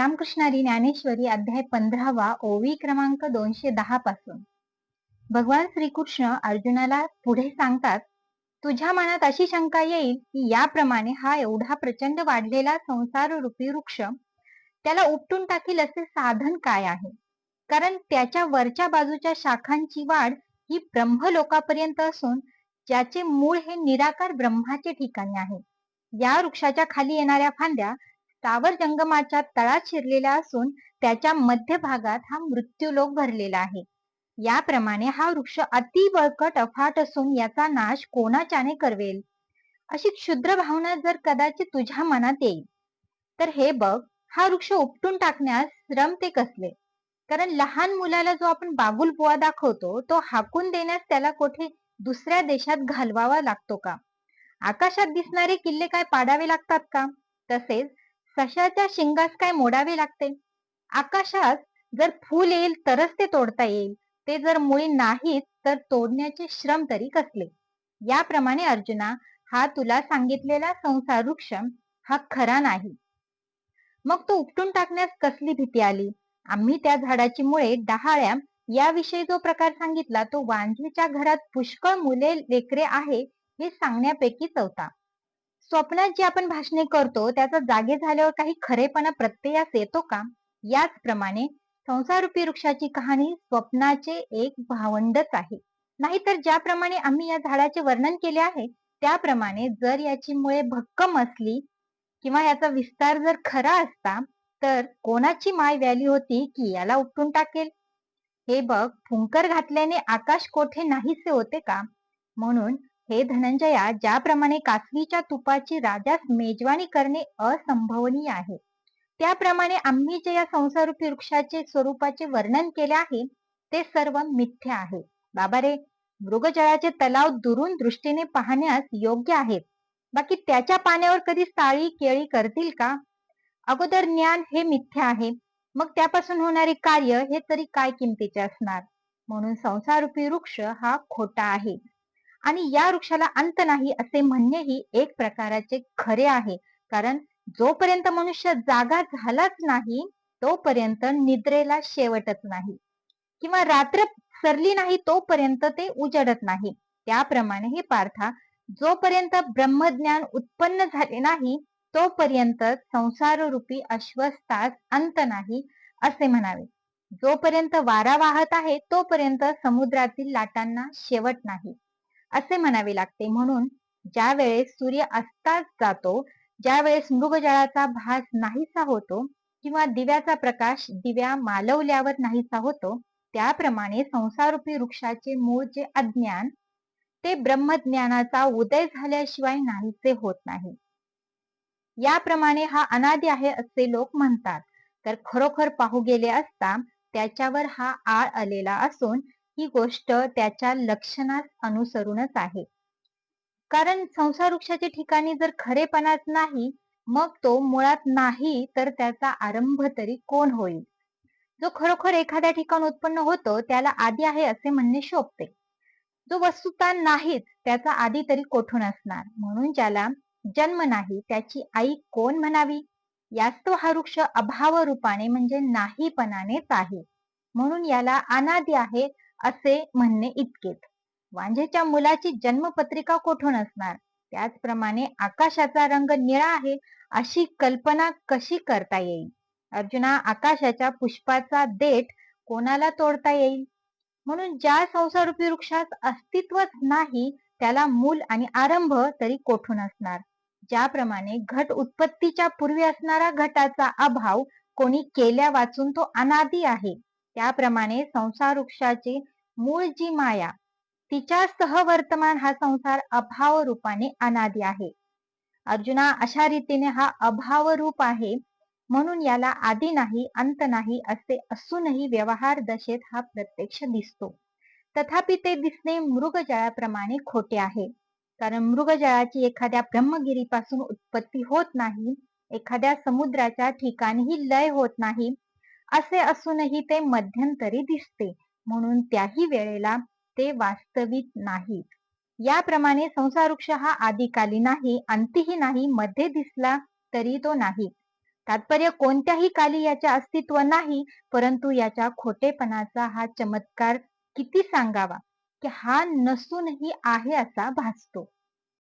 रामकृष्णारी ज्ञानेश्वरी अध्याय पंधरावा ओवी क्रमांक दोनशे दहा पासून. भगवान श्रीकृष्ण अर्जुनाला पुढे सांगतात तुझ्या मनात अशी शंका येईल की याप्रमाणे हा एवढा प्रचंड वाढलेला संसार रूपी वृक्ष त्याला उपटून टाकील असे साधन काय आहे? कारण त्याच्या वरच्या बाजूच्या शाखांची वाढ ही ब्रह्म लोकापर्यंत असून ज्याचे मूळ हे निराकार ब्रह्माचे ठिकाणी आहे. या वृक्षाच्या खाली येणाऱ्या फांद्या स्थावर जंगमाच्या तळात शिरलेला असून त्याच्या मध्य भागात हा मृत्यूलोक भरलेला आहे. याप्रमाणे हा वृक्ष अति बळकट अफाट असून याचा नाश कोणाच्याने करवेल? अशी क्षुद्र भावना जर कदाचित तुझ्या मनात येईल. तर हे बघ हा वृक्ष उपटून टाकण्यास श्रम ते कसले? कारण लहान मुलाला जो आपण बागुल बुवा दाखवतो तो हाकून देण्यास त्याला कोठे दुसऱ्या देशात घालवावा लागतो का? आकाशात दिसणारे किल्ले काय पाडावे लागतात का? तसेच कशाच्या शिंगास काय मोडावे लागते? आकाशात जर फूल येईल तरच ते तोडता येईल. ते जर मुळी नाहीत तर तोडण्याचे श्रम तरी कसले? याप्रमाणे अर्जुना हा तुला सांगितलेला संसार वृक्ष हा खरा नाही. मग तो उपटून टाकण्यास कसली भीती आली? आम्ही त्या झाडाची मुळे डहाळ्या याविषयी जो प्रकार सांगितला तो वांझेच्या घरात पुष्कळ मुले लेकरे आहे हे सांगण्यापैकी चौथा स्वप्नात जी आपण भाषणे करतो त्याचा जागे झाल्यावर काही खरेपणा प्रत्ययास येतो का? याचप्रमाणे संसारूपी वृक्षाची कहाणी स्वप्नाचे एक भावंडच आहे. नाहीतर ज्याप्रमाणे आम्ही या झाडाचे वर्णन केले आहे त्याप्रमाणे जर याची मुळे भक्कम असली किंवा याचा विस्तार जर खरा असता तर कोणाची माय व्याली होती की याला उपटून टाकेल? हे बघ फुंकर घातल्याने आकाश कोठे नाहीसे होते का? म्हणून हे धनंजया ज्याप्रमाणे कासवीच्या तुपाची राजास मेजवानी करणे असंभवनीय आहे. त्याप्रमाणे आम्ही जे या संसारूपी वृक्षाचे स्वरूपाचे वर्णन केले आहे ते सर्व मिथ्य आहे. बाबा रे मृगजळाचे तलाव दुरून दृष्टीने पाहण्यास योग्य आहेत. बाकी त्याच्या पाण्यावर कधी साळी केळी करतील का? अगोदर ज्ञान हे मिथ्य आहे. मग त्यापासून होणारे कार्य हे तरी काय किमतीचे असणार? म्हणून संसारूपी वृक्ष हा खोटा आहे. आणि या वृक्षाला अंत नाही असे म्हणणेही एक प्रकाराचे खरे आहे. कारण जोपर्यंत मनुष्य जागा झालाच नाही तोपर्यंत निद्रेला शेवटच नाही. किंवा रात्र सरली नाही तोपर्यंत ते उजडत नाही. त्याप्रमाणे हे पार्था जोपर्यंत ब्रह्मज्ञान उत्पन्न झाले नाही तोपर्यंत संसार रूपी अश्वस्थास अंत नाही असे म्हणावे. जोपर्यंत वारा वाहत आहे तोपर्यंत समुद्रातील लाटांना शेवट नाही. असे म्हणावे लागते. म्हणून ज्या वेळेस सूर्य अस्तात जातो ज्या वेळेस मृगजळाचा भास नाहीसा होतो किंवा दिव्याचा प्रकाश दिव्या मालवल्यावर नाहीसा होतो त्याप्रमाणे संसारूपी वृक्षाचे मूळ जे अज्ञान ते ब्रह्मज्ञानाचा उदय झाल्याशिवाय नाहीसे होत नाही. याप्रमाणे हा अनादी आहे असे लोक म्हणतात. तर खरोखर पाहू गेले असता त्याच्यावर हा आळ आलेला असून ही गोष्ट त्याच्या लक्षणात अनुसरूनच आहे. कारण संसार वृक्षाच्या ठिकाणी जर खरेपणाच नाही मग तो मुळात नाही तर त्याचा आरंभ तरी कोण होईल? जो खरोखर एखाद्या ठिकाण उत्पन्न होतो त्याला आधी आहे असे म्हणणे शोभते. जो वस्तुता नाहीच त्याचा आधी तरी कोठून असणार? म्हणून ज्याला जन्म नाही त्याची आई कोण म्हणावी? यास्तव हा वृक्ष अभाव रूपाने म्हणजे नाहीपणानेच आहे. म्हणून याला अनादी आहे असे म्हणणे इतकेच. वांझेच्या मुलाची जन्मपत्रिका कोठून असणार? त्याचप्रमाणे आकाशाचा रंग निळा आहे अशी कल्पना कशी करता येईल? अर्जुना आकाशाच्या पुष्पाचा देठ कोणाला तोडता येईल? म्हणून ज्या संसारूपी वृक्षात अस्तित्वच नाही त्याला मूल आणि आरंभ तरी कोठून असणार? ज्याप्रमाणे घट उत्पत्तीच्या पूर्वी असणारा घटाचा अभाव कोणी केल्या वाचून तो अनादी आहे. त्याप्रमाणे संसार वृक्षाची मूळ जी माया तिच्या सहवर्तमान हा संसार अभाव रूपाने अनादी आहे. अर्जुना अशा रीतीने हा अभाव रूप आहे म्हणून याला आदी नाही अंत नाही असे असूनही व्यवहार दशेत हा प्रत्यक्ष दिसतो. तथापि ते दिसणे मृगजळाप्रमाणे खोटे आहे. कारण मृगजळाची एखाद्या ब्रह्मगिरीपासून उत्पत्ती होत नाही एखाद्या समुद्राच्या ठिकाणीही लय होत नाही असे असूनही ते मध्यंतरी दिसते. म्हणून त्याही वेळेला ते वास्तविक नाहीत. याप्रमाणे संसारवृक्ष हा आदिकाली नाही अंतिही नाही मध्ये दिसला तरी तो नाही. तात्पर्य कोणत्याही काली याच्या अस्तित्व नाही परंतु याच्या खोटेपणाचा हा चमत्कार किती सांगावा? की हा नसूनही आहे असा भासतो.